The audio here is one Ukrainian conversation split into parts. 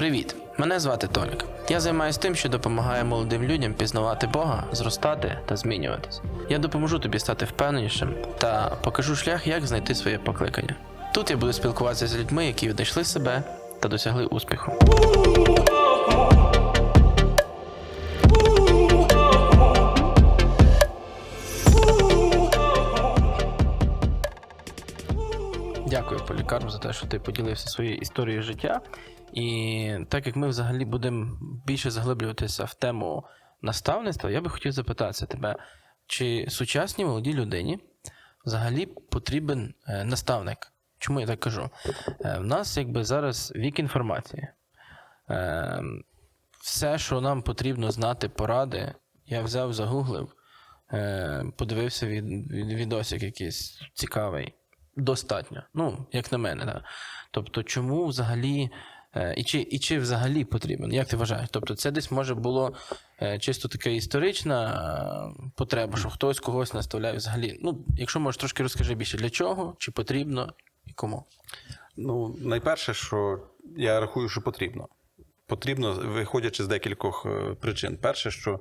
Привіт! Мене звати Толік. Я займаюся тим, що допомагає молодим людям пізнавати Бога, зростати та змінюватись. Я допоможу тобі стати впевненішим та покажу шлях, як знайти своє покликання. Тут я буду спілкуватися з людьми, які віднайшли себе та досягли успіху. Дякую, Полікарп, за те, що ти поділився своєю історією життя. І так як ми взагалі будемо більше заглиблюватися в тему наставництва, я би хотів запитатися тебе, чи сучасній молодій людині взагалі потрібен е, наставник? Чому я так кажу? Е, В нас якби зараз вік інформації. Е, Все, що нам потрібно знати, поради, я взяв, загуглив, подивився від, від відосик якийсь цікавий. Достатньо. Ну, як на мене, так. Тобто, чому взагалі. Е, І чи, і чи взагалі потрібен? Як ти вважаєш? Тобто, це десь може було е, чисто така історична е, потреба, що хтось когось наставляє взагалі. Ну, якщо можеш трошки розкажи більше, для чого, чи потрібно і кому? Ну, найперше, що я рахую, що потрібно. Потрібно, виходячи з декількох причин. Перше, що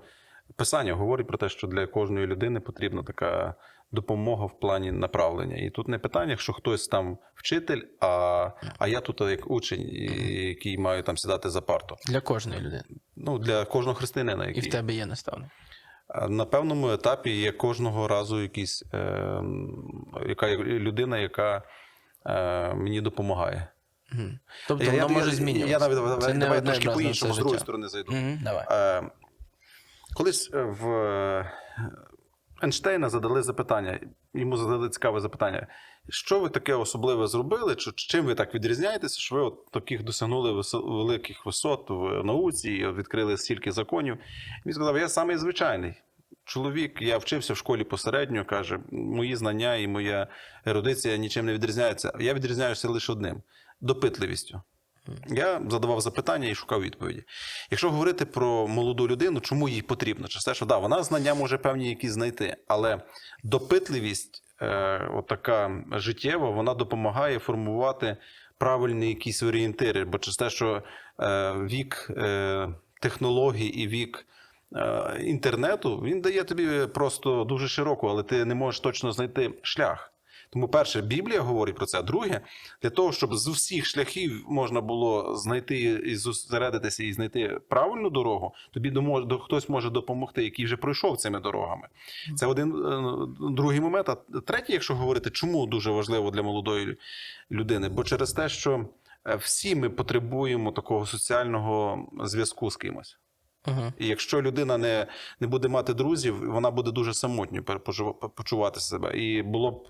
писання говорить про те, що для кожної людини потрібна така допомога в плані направлення. І тут не питання, що хтось там вчитель, а, а я тут як учень, який маю там сідати за парту. Для кожної людини. Ну, для кожного християнина, І в тебе є наставник. На певному етапі є кожного разу якийсь, е, яка людина, яка е, мені допомагає. Мгм. Тобто Я- воно я- може змінюватися. Я навіть Це не давай трошки по-іншому, з другої сторони зайду. Мгм, Давай. Е, Колись е, в Ейнштейна задали запитання, йому задали цікаве запитання. Що ви таке особливе зробили? Чи чим ви так відрізняєтеся, що ви от таких досягнули великих висот в науці і відкрили стільки законів? Він сказав: я самий звичайний. Чоловік, я вчився в школі посередньо, каже, мої знання і моя ерудиція нічим не відрізняються. Я відрізняюся лише одним допитливістю. Я задавав запитання і шукав відповіді. Якщо говорити про молоду людину, чому їй потрібно? Через те, що да, вона знання може певні якісь знайти, але допитливість, е, отака життєва, вона допомагає формувати правильні якісь орієнтири. Бо через те, що е, вік е, технологій і вік е, інтернету, він дає тобі просто дуже широко, але ти не можеш точно знайти шлях. Тому, перше, Біблія говорить про це. А друге, для того, щоб з усіх шляхів можна було знайти і зосередитися і знайти правильну дорогу, тобі до- хтось може допомогти, який вже пройшов цими дорогами. Це один е, другий момент. А третє, якщо говорити, чому дуже важливо для молодої людини? Бо через те, що е, всі ми потребуємо такого соціального зв'язку з кимось. Угу. І якщо людина не, не буде мати друзів, вона буде дуже самотньо почувати себе. І було б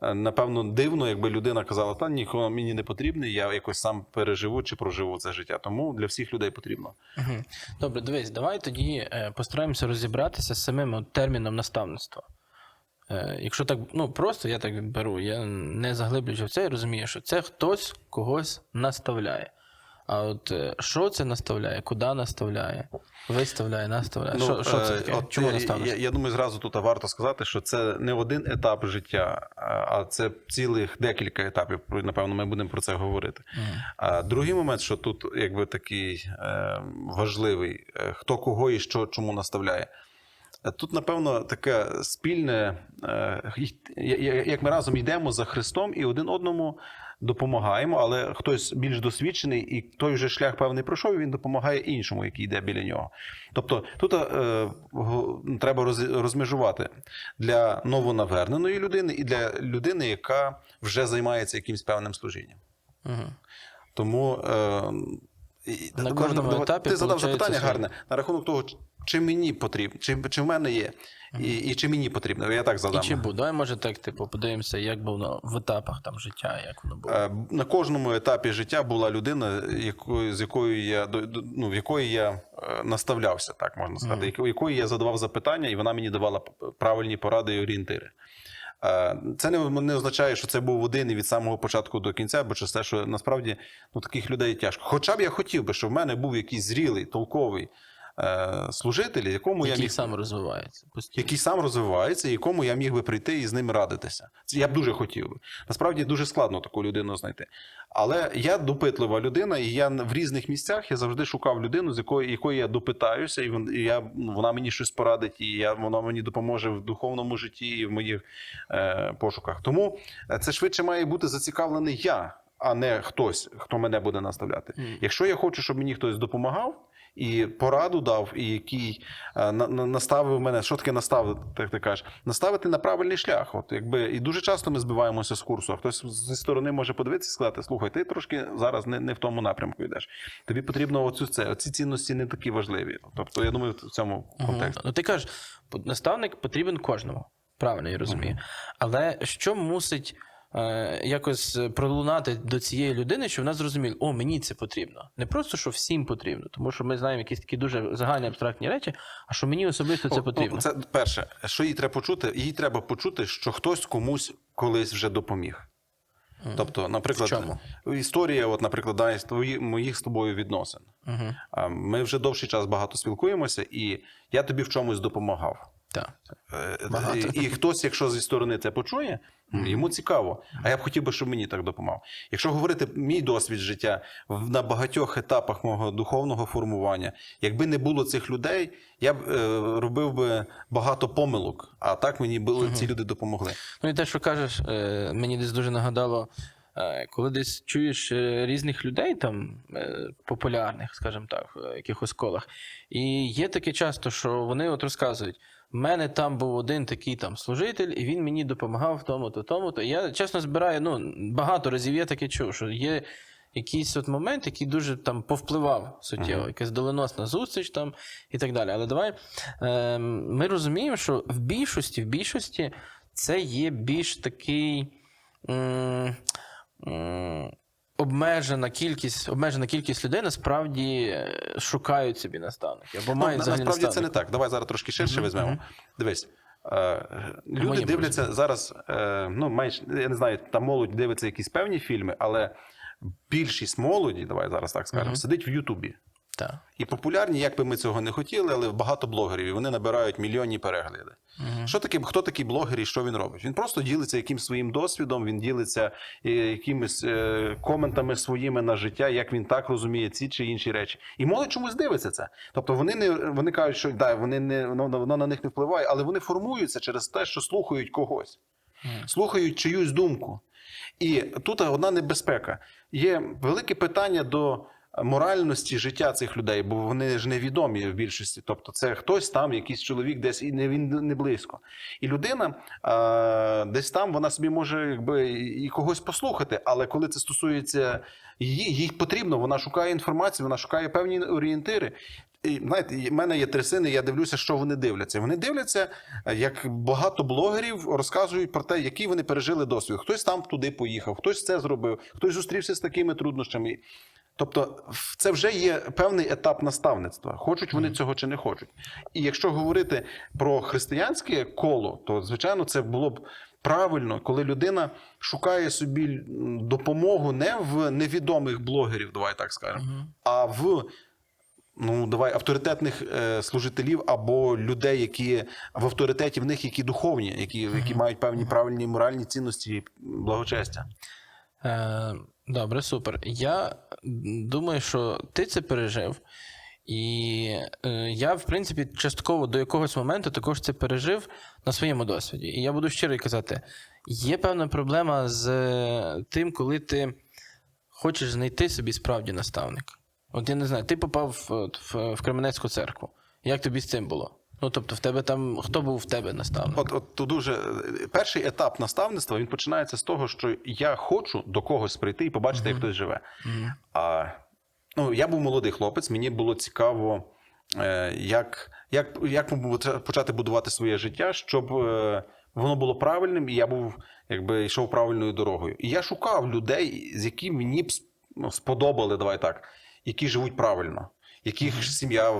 напевно дивно, якби людина казала, та ніхто мені не потрібний, я якось сам переживу чи проживу це життя. Тому для всіх людей потрібно. Угу. Добре, дивись, давай тоді е, постараємося розібратися з самим терміном наставництва. Е, якщо так, ну просто я так беру, я не заглиблююся в це і розумію, що це хтось когось наставляє. А от е, що це наставляє, куди наставляє, виставляє, наставляє. що, що це е, таке? от Чому я, я, я думаю, зразу тут варто сказати, що це не один етап життя, а- це цілих декілька етапів. Напевно, ми будемо про це говорити. А другий момент, що тут якби такий е, важливий, хто кого і що чому наставляє. Тут, напевно, таке спільне, як ми разом йдемо за Христом і один одному допомагаємо, але хтось більш досвідчений, і той вже шлях певний пройшов, і він допомагає іншому, який йде біля нього. Тобто тут е, треба роз- розмежувати для новонаверненої людини і для людини, яка вже займається якимось певним служінням. Мгм. Тому е, На кожному давай- етапі ти задав запитання гарне на рахунок того, чи мені потрібно, чи, чи в мене є, і, і чи мені потрібно. Я так І чи буде? Давай, може, так, типу, подивимося, як було в етапах там життя, як воно було. Е, На кожному етапі життя була людина, якою, з якою я ну, в якої я е, наставлявся, так можна сказати, яко- якої я задавав запитання, і вона мені давала правильні поради і орієнтири. Е, Це не, не означає, що це був один і від самого початку до кінця, бо через те, що насправді ну, таких людей тяжко. Хоча б я хотів би, щоб в мене був якийсь зрілий, толковий е, служитель, якому я міг сам розвивається. постійно. який сам розвивається, і якому я міг би прийти і з ним радитися. Це я б дуже хотів би. Насправді дуже складно таку людину знайти. Але я допитлива людина, і я в різних місцях я завжди шукав людину, з якої, якої я допитаюся, і я, вона мені щось порадить, і я, вона мені допоможе в духовному житті і в моїх е, пошуках. Тому е, це швидше має бути зацікавлений я. А не хтось, хто мене буде наставляти. Мгм. Якщо я хочу, щоб мені хтось допомагав і пораду дав, і який е, на, на- наставив мене, що таке наставити, так ти кажеш, наставити на правильний шлях. От якби і дуже часто ми збиваємося з курсу. А хтось зі сторони може подивитися і сказати: слухай, ти трошки зараз не, не в тому напрямку йдеш. Тобі потрібно оцю це. Оці цінності не такі важливі. Тобто, я думаю, в цьому контексті. Ну, ти кажеш, наставник потрібен кожному. Правильно, я розумію. Але що мусить якось пролунати до цієї людини, щоб вона зрозуміла, о, мені це потрібно. Не просто, що всім потрібно, тому що ми знаємо якісь такі дуже загальні абстрактні речі, а що мені особисто це потрібно. Це перше, що їй треба почути? Їй треба почути, що хтось комусь колись вже допоміг. Тобто, наприклад, В чому? історія, от, наприклад, да, твої- моїх з тобою відносин. Угу. Ми вже довший час багато спілкуємося, і я тобі в чомусь допомагав. Так. Е, Багато. І, і хтось, якщо зі сторони це почує, йому цікаво. А я б хотів би, щоб мені так допомагав. Якщо говорити мій досвід життя на багатьох етапах мого духовного формування, якби не було цих людей, я б е, робив би багато помилок. А так мені були ці люди допомогли. Ну і те, що кажеш, е, мені десь дуже нагадало, е, коли десь чуєш е, різних людей, там популярних, скажімо так, в якихось колах. І є таке часто, що вони от розказують. В мене там був один такий там служитель, і він мені допомагав в тому-то, тому-то. Я чесно збираю, ну багато разів я таке чув, що є якийсь от момент, який дуже там повпливав суттєво, якась доленосна зустріч там і так далі. Але давай е, ми розуміємо, що в більшості, в більшості це є більш такий. М- м- Обмежена кількість, обмежена кількість людей насправді е, шукають собі наставники або Ну, мають на- взагалі насправді це не так. Давай зараз трошки ширше Мгм, візьмемо. мгм. Дивись. е, Люди дивляться зараз, е, ну, менш, я не знаю, там молодь дивиться якісь певні фільми, але більшість молоді, давай зараз так скажемо, Мгм. сидить в Ютубі. Так. І популярні, як би ми цього не хотіли, але багато блогерів, і вони набирають мільйонні перегляди. Мгм. Що таке, хто такий блогер і що він робить? Він просто ділиться якимсь своїм досвідом, він ділиться е, якимись е, коментами своїми на життя, як він так розуміє ці чи інші речі. І молодь чомусь дивиться це. Тобто вони не вони кажуть, що да, вони не воно, воно на них не впливає, але вони формуються через те, що слухають когось, Мгм. слухають чиюсь думку. І тут одна небезпека. Є велике питання до моральності життя цих людей, бо вони ж невідомі в більшості. Тобто, це хтось там, якийсь чоловік, десь і не він не близько. І людина а, десь там вона собі може якби і когось послухати, але коли це стосується її, їй потрібно, вона шукає інформацію, вона шукає певні орієнтири. І знаєте, в мене є три сини, я дивлюся, що вони дивляться. Вони дивляться, е, як багато блогерів розказують про те, який вони пережили досвід. Хтось там туди поїхав, хтось це зробив, хтось зустрівся з такими труднощами. Тобто, це вже є певний етап наставництва. Хочуть вони цього чи не хочуть. І якщо говорити про християнське коло, то звичайно це було б правильно, коли людина шукає собі допомогу не в невідомих блогерів, давай так скажемо, а в ну давай авторитетних е, служителів або людей, які в авторитеті в них, які духовні, які, які мають певні правильні моральні цінності і благочестя. Е, добре, супер. Я думаю, що ти це пережив. І е, я, в принципі, частково до якогось моменту також це пережив на своєму досвіді. І я буду щиро казати: є певна проблема з е, тим, коли ти хочеш знайти собі справді наставника. От я не знаю, ти попав в, в, в Кременецьку церкву. Як тобі з цим було? Ну, тобто, в тебе там хто був в тебе наставник? От, от тут дуже перший етап наставництва він починається з того, що я хочу до когось прийти і побачити, як хтось живе. Мгм. А, ну, я був молодий хлопець, мені було цікаво, е, як, як, як почати будувати своє життя, щоб е, воно було правильним, і я був, якби йшов правильною дорогою. І я шукав людей, з якими мені б ну, сподобали, давай так, які живуть правильно. Яких сім'я е,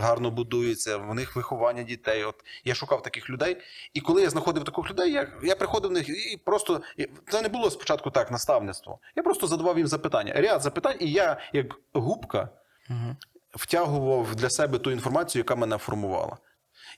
гарно будується, в них виховання дітей. От я шукав таких людей. І коли я знаходив таких людей, я, я приходив в них і просто це не було спочатку так наставництво. Я просто задавав їм запитання. Ряд запитань, і я, як губка, Мгм. втягував для себе ту інформацію, яка мене формувала.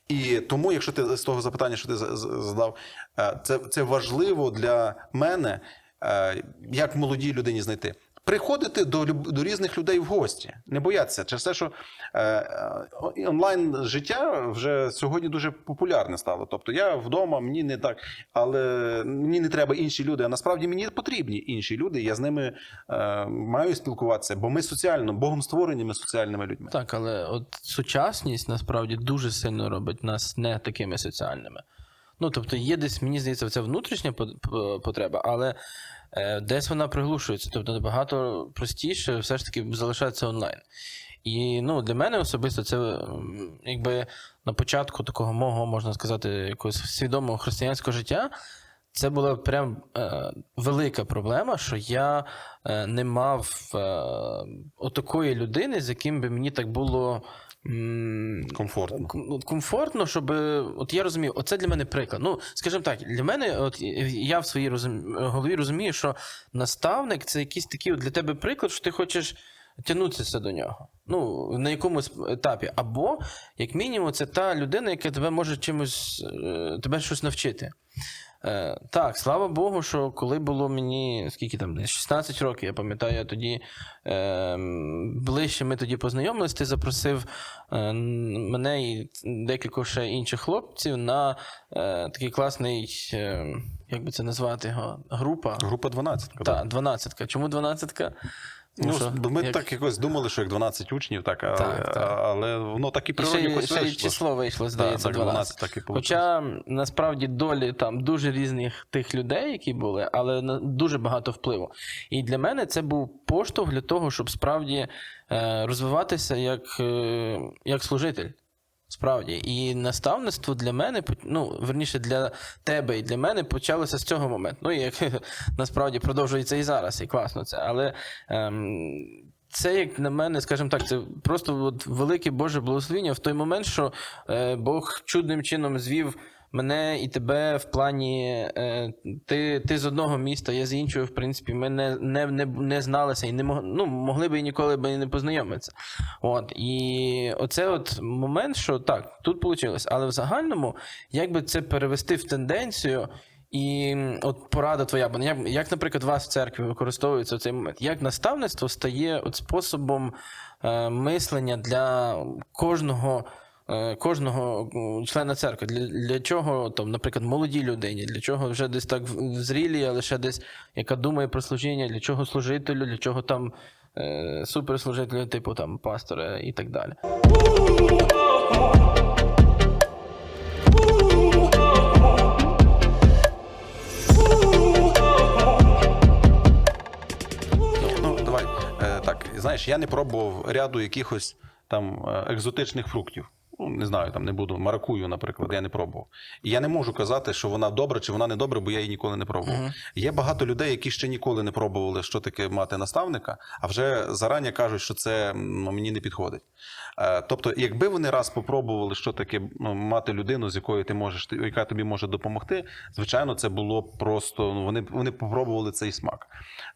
І тому, якщо ти з того запитання, що ти за- за- задав, е, це, це важливо для мене, е, як молодій людині знайти. Приходити до, до різних людей в гості, не боятися. Через те, що е, е, онлайн життя вже сьогодні дуже популярне стало. Тобто я вдома, мені не так, але мені не треба інші люди. А насправді мені потрібні інші люди. Я з ними е, маю спілкуватися, бо ми соціально, Богом створені ми соціальними людьми. Так, але от сучасність насправді дуже сильно робить нас не такими соціальними. Ну, тобто, є десь, мені здається, це внутрішня по- по- потреба, але е, десь вона приглушується. Тобто набагато простіше все ж таки залишається онлайн. І ну, для мене особисто це якби на початку такого мого, можна сказати, якогось свідомого християнського життя. Це була прям е, велика проблема, що я е, не мав е, отакої людини, з яким би мені так було. Комфортно. ну, комфортно, щоб. От я розумію, оце для мене приклад. Ну, скажімо так, для мене, от я в своїй розум... голові розумію, що наставник це якийсь такий от для тебе приклад, що ти хочеш тягнутися до нього. Ну, на якомусь етапі. Або, як мінімум, це та людина, яка тебе може чимось е, тебе щось навчити. Е, так, слава Богу, що коли було мені скільки там, 16 років, я пам'ятаю, я тоді е, ближче ми тоді познайомились, ти запросив е, мене і декількох ще інших хлопців на е, такий класний, е, як би це назвати його, група. Група 12. Так, 12. Чому 12? Ну, що, бо ми як- так якось думали, що як 12 учнів, так, а, Так, так. але воно так і І ще, ще й число вийшло, здається, так, 12. 12 так і. Хоча насправді долі там дуже різних тих людей, які були, але на- дуже багато впливу. І для мене це був поштовх для того, щоб справді е, розвиватися як, е, як служитель. Справді, і наставництво для мене, ну, верніше, для тебе і для мене почалося з цього моменту. Ну, і як насправді продовжується і зараз, і класно це. Але ем, це, як на мене, скажімо так, це просто от велике Боже благословіння в той момент, що е, Бог чудним чином звів мене і тебе в плані е, ти, ти з одного міста, я з іншого, в принципі, ми не, не, не, не зналися і не мог, ну, могли би і ніколи би і не познайомитися. От, і оце от момент, що так, тут вийшло. Але в загальному, як би це перевести в тенденцію. І от порада твоя, бо як, як, наприклад, вас в церкві використовується в цей момент, як наставництво стає от способом е, мислення для кожного, кожного члена церкви? Для, для чого, там, наприклад, молодій людині, для чого вже десь так в але ще десь яка думає про служіння, для чого служителю, для чого там е, суперслужителю, типу там пастора і так далі. Ну, давай. Е, знаєш, я не пробував ряду якихось там е, екзотичних фруктів. Ну, не знаю, там не буду. Маракую, наприклад, я не пробував. І я не можу казати, що вона добра чи вона не добра, бо я її ніколи не пробував. Мгм. Є багато людей, які ще ніколи не пробували, що таке мати наставника, а вже зарані кажуть, що це м, мені не підходить. Е, Тобто, якби вони раз попробували, що таке ну, мати людину, з якою ти можеш, яка тобі може допомогти, звичайно, це було просто. Ну, вони, вони попробували цей смак.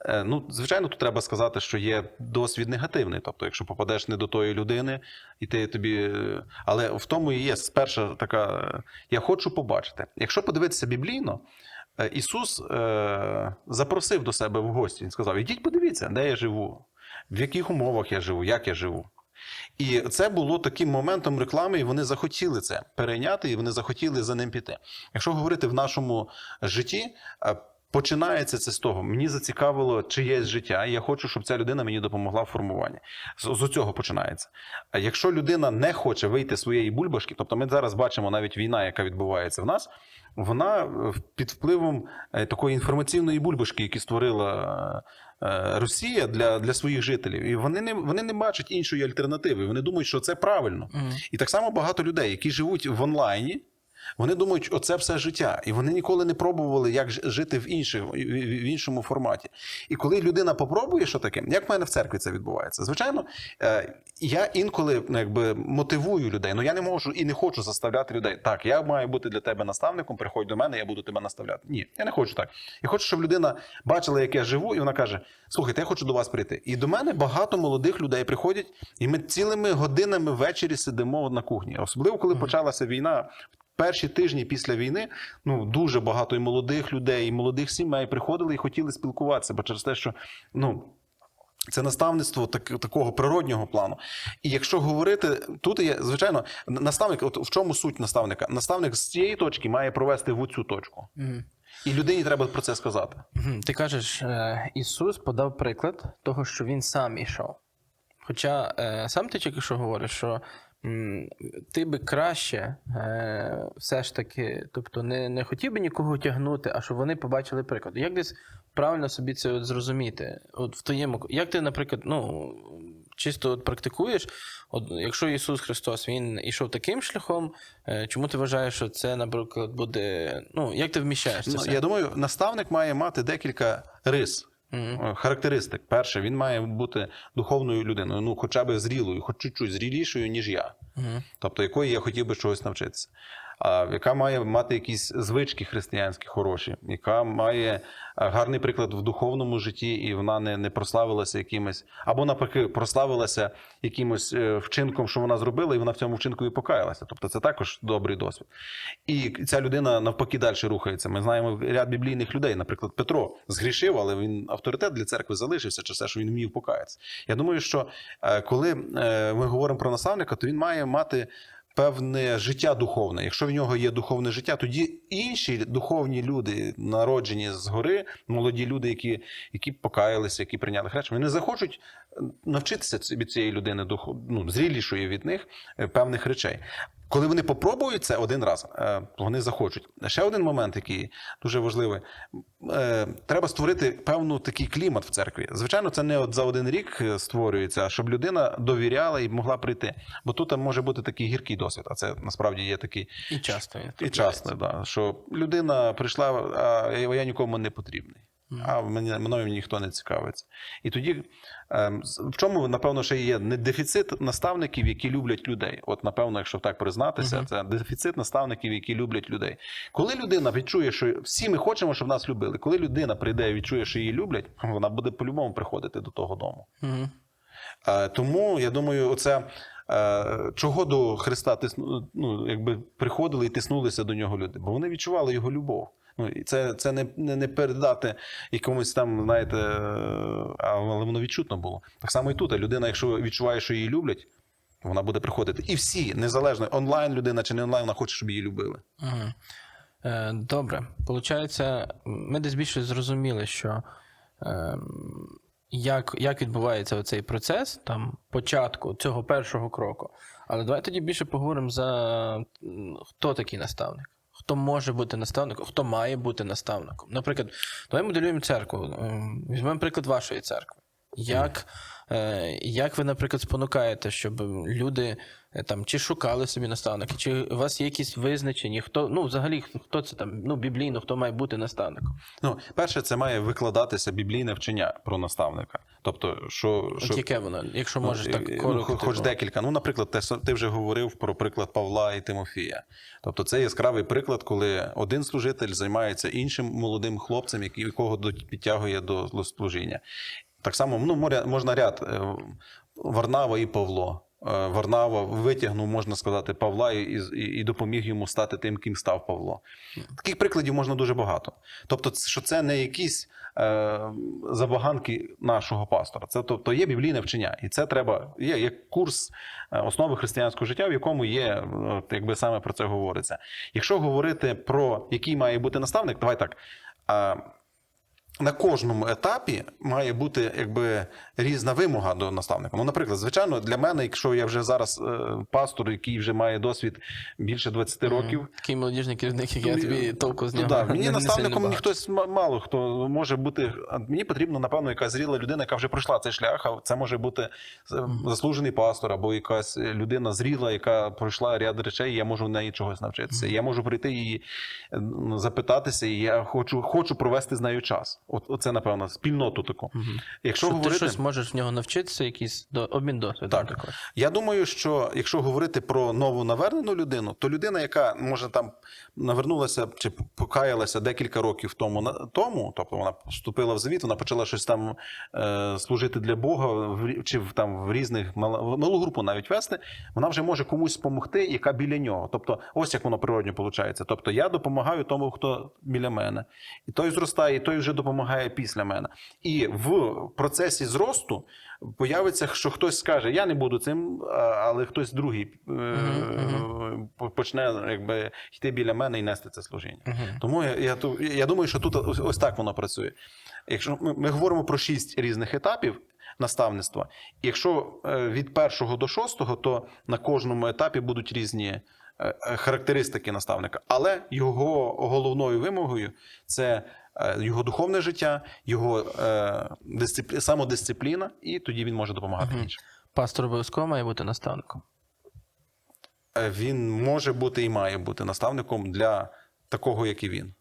Е, Ну, звичайно, тут треба сказати, що є досвід негативний. Тобто, якщо попадеш не до тої людини, і ти тобі. Але в тому і є перша така. е, Я хочу побачити. Якщо подивитися біблійно, е, Ісус е, запросив до себе в гості. Він сказав: Ідіть, подивіться, де я живу, в яких умовах я живу, як я живу. І це було таким моментом реклами, і вони захотіли це перейняти, і вони захотіли за ним піти. Якщо говорити в нашому житті, е, починається це з того: мені зацікавило чиєсь життя, і я хочу, щоб ця людина мені допомогла в формуванні. З, з цього починається. А якщо людина не хоче вийти з своєї бульбашки, тобто ми зараз бачимо навіть війна, яка відбувається в нас, вона е, під впливом е, такої інформаційної бульбашки, яку створила. е, Росія для, для своїх жителів, і вони не вони не бачать іншої альтернативи. Вони думають, що це правильно. Мгм. І так само багато людей, які живуть в онлайні, Вони думають, оце все життя, і вони ніколи не пробували, як жити в інших в іншому форматі. І коли людина попробує, що таке, як в мене в церкві це відбувається, звичайно, е, я інколи ну, якби мотивую людей. Ну я не можу і не хочу заставляти людей. Так, я маю бути для тебе наставником. Приходь до мене, я буду тебе наставляти. Ні, я не хочу так. Я хочу, щоб людина бачила, як я живу, і вона каже: Слухайте, я хочу до вас прийти. І до мене багато молодих людей приходять, і ми цілими годинами ввечері сидимо на кухні. Особливо коли почалася війна. Перші тижні після війни ну дуже багато і молодих людей, і молодих сімей приходили і хотіли спілкуватися, бо через те, що ну це наставництво так, такого природнього плану. І якщо говорити, тут є, звичайно, наставник, от в чому суть наставника? Наставник з цієї точки має провести в цю точку. І людині треба про це сказати. Ти кажеш, е, Ісус подав приклад того, що він сам ішов. Хоча е, сам ти тільки що говориш, що ти би краще е, все ж таки, тобто не, не хотів би нікого тягнути, а щоб вони побачили приклад. Як десь правильно собі це от зрозуміти? От в твоєму, як ти, наприклад, ну. Чисто от практикуєш, от якщо Ісус Христос він ішов таким шляхом, е, чому ти вважаєш, що це, наприклад, буде. Ну, як ти вміщаєш це? Ну, все? я думаю, наставник має мати декілька рис. Е, Характеристик. Перше, він має бути духовною людиною, ну хоча б зрілою, хоч чуть-чуть зрілішою, ніж я. Тобто якої я хотів би чогось навчитися. Яка має мати якісь звички християнські хороші, яка має гарний приклад в духовному житті, і вона не, не прославилася якимось, або навпаки, прославилася якимось е, вчинком, що вона зробила, і вона в цьому вчинку і покаялася. Тобто це також добрий досвід. І ця людина навпаки далі рухається. Ми знаємо ряд біблійних людей. Наприклад, Петро згрішив, але він авторитет для церкви залишився через те, що він вмів покаятися. Я думаю, що е, коли е, ми говоримо про наставника, то він має мати певне життя духовне. Якщо в нього є духовне життя, тоді інші духовні люди, народжені згори, молоді люди, які, які покаялися, які прийняли хрест, вони захочуть навчитися від цієї людини ну, зрілішої від них е, певних речей. Коли вони попробують це один раз, е, вони захочуть. Ще один момент, який дуже важливий. Е, Треба створити певну такий клімат в церкві. Звичайно, це не от за один рік е, створюється, а щоб людина довіряла і могла прийти. Бо тут може бути такий гіркий досвід, а це насправді є такий І часто і часто, да, що людина прийшла, а я я нікому не потрібний. А мене мною ніхто не цікавиться. І тоді ем, в чому, напевно, ще є не дефіцит наставників, які люблять людей. От, напевно, якщо так признатися, це дефіцит наставників, які люблять людей. Коли людина відчує, що всі ми хочемо, щоб нас любили, коли людина прийде і відчує, що її люблять, вона буде по-любому приходити до того дому. Е, Тому я думаю, оце е, чого до Христа тисну, ну, якби приходили і тиснулися до нього люди, бо вони відчували його любов. Ну, і це, це не, не, передати якомусь там, знаєте, е, але воно відчутно було. Так само і тут. Людина, якщо відчуває, що її люблять, вона буде приходити. І всі, незалежно онлайн людина чи не онлайн, вона хоче, щоб її любили. Е, Добре. Получається, ми десь більше зрозуміли, що е, як, як відбувається оцей процес там, початку цього першого кроку. Але давай тоді більше поговоримо за хто такий наставник. Хто може бути наставником, хто має бути наставником. Наприклад, давай моделюємо церкву. Ем, Візьмемо приклад вашої церкви. Як, е, як ви, наприклад, спонукаєте, щоб люди там чи шукали собі наставники, чи у вас є якісь визначені, хто ну взагалі хто- це там, ну біблійно, хто має бути наставником? Ну, перше, це має викладатися біблійне вчення про наставника. Тобто, що, що От яке воно, якщо можеш Ну, так е, коротко. Ну, хоч типу. декілька. Ну, наприклад, те, ти вже говорив про приклад Павла і Тимофія. Тобто, це яскравий приклад, коли один служитель займається іншим молодим хлопцем, якого підтягує до служіння. Так само ну, можна ряд е, Варнава і Павло. Е, Варнава витягнув, можна сказати, Павла і, і, і допоміг йому стати тим, ким став Павло. Таких прикладів можна дуже багато. Тобто, що це не якісь е, забаганки нашого пастора. Це тобто є біблійне вчення, і це треба. Є, є курс е, основи християнського життя, в якому є, е, якби саме про це говориться. Якщо говорити про який має бути наставник, давай так. Е, на кожному етапі має бути якби різна вимога до наставника. Ну, наприклад, звичайно, для мене, якщо я вже зараз е, пастор, який вже має досвід більше 20 років, Такий молодіжний керівник, як я тобі толку з Ну, нього. да, мені не наставником сильно багато. хтось мало хто може бути. Мені потрібно, напевно, якась зріла людина, яка вже пройшла цей шлях. А це може бути е, заслужений пастор або якась людина зріла, яка пройшла ряд речей. і Я можу в неї чогось навчитися. Я можу прийти і е, ну, запитатися, і я хочу, хочу провести з нею час. От оце, напевно, спільноту таку. Мгм. Якщо Що говорити... ти щось можеш в нього навчитися, якийсь до... обмін досвідом Так. також. Я думаю, що якщо говорити про нову навернену людину, то людина, яка може там навернулася чи покаялася декілька років тому на тому, тобто вона вступила в завіт, вона почала щось там е, служити для Бога, в, чи в там в різних мала- малу групу навіть вести, вона вже може комусь допомогти, яка біля нього. Тобто, ось як воно природньо виходить. Тобто я допомагаю тому, хто біля мене, і той зростає, і той вже допомагає після мене. І в процесі зросту появиться, що хтось скаже: Я не буду цим, але хтось другий е, Мгм, почне якби йти біля мене і нести це служіння. Мгм. Тому я, я, я думаю, що тут ось, так воно працює. Якщо ми, ми говоримо про шість різних етапів наставництва, якщо е, від першого до шостого, то на кожному етапі будуть різні е, характеристики наставника. Але його головною вимогою це його духовне життя, його е, дисциплі... самодисципліна, і тоді він може допомагати Мгм. іншим. Пастор обов'язково має бути наставником. Е, Він може бути і має бути наставником для такого, як і він.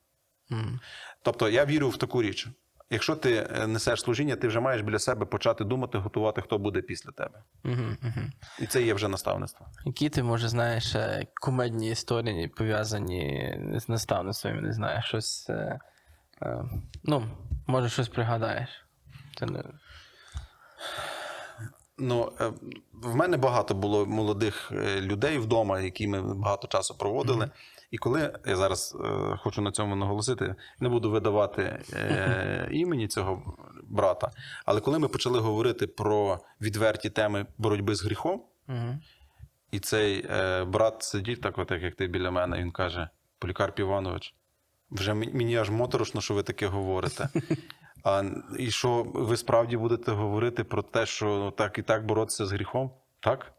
Мгм. Тобто я вірю в таку річ. Якщо ти е, несеш служіння, ти вже маєш біля себе почати думати, готувати, хто буде після тебе. Мгм. І це є вже наставництво. Які ти, може, знаєш е, кумедні історії пов'язані з наставництвом, не знаю, щось. Е, ну, може, щось пригадаєш. Це не... Ну, е, в мене багато було молодих е, людей вдома, які ми багато часу проводили. І коли я зараз е, хочу на цьому наголосити, не буду видавати е, імені цього брата, але коли ми почали говорити про відверті теми боротьби з гріхом, Мгм. І цей е, брат сидить, так, от, як ти біля мене, він каже: Полікарп Іванович, вже мені аж моторошно, що ви таке говорите. А, і що ви справді будете говорити про те, що ну, так і так боротися з гріхом? Так?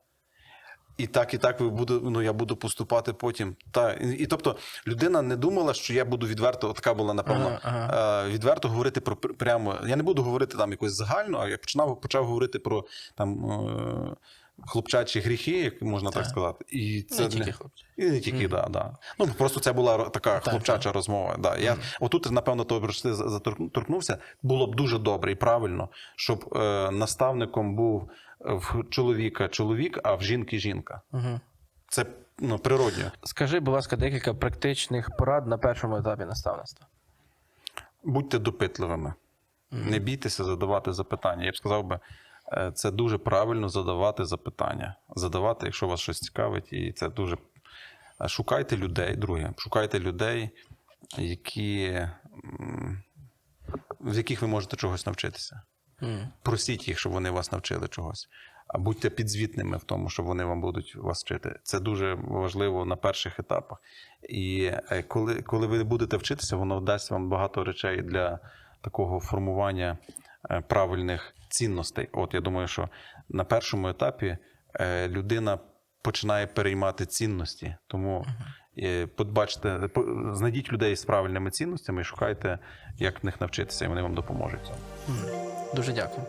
І так, і так ви буду, ну, я буду поступати потім. Та, і, і тобто людина не думала, що я буду відверто, така була, напевно, Ага, е, відверто говорити про прямо. Я не буду говорити там якось загально, а я починав, почав говорити про там. Е, Хлопчачі гріхи, як можна так Так. сказати, і це Не тільки для- і не тільки, да, да. Ну просто це була така Так, хлопчача розмова. Да. Я отут, напевно, то ти заторкнувся. Було б дуже добре і правильно, щоб е, наставником був в чоловіка чоловік, а в жінки жінка. Мгм. Це ну, природньо. Скажи, будь ласка, декілька практичних порад на першому етапі наставництва. Будьте допитливими, не бійтеся задавати запитання. Я б сказав би, е, це дуже правильно задавати запитання. Задавати, якщо вас щось цікавить, і це дуже. Е, Шукайте людей, друге, шукайте людей, які, в яких ви можете чогось навчитися. Мгм. Просіть їх, щоб вони вас навчили чогось. А будьте підзвітними в тому, що вони вам будуть вас вчити. Це дуже важливо на перших етапах. І е, коли, коли ви будете вчитися, воно дасть вам багато речей для такого формування е, правильних цінностей. От я думаю, що на першому етапі е, людина починає переймати цінності. Тому е, подбачте, знайдіть людей з правильними цінностями і шукайте, як в них навчитися, і вони вам допоможуть. Дуже дякую.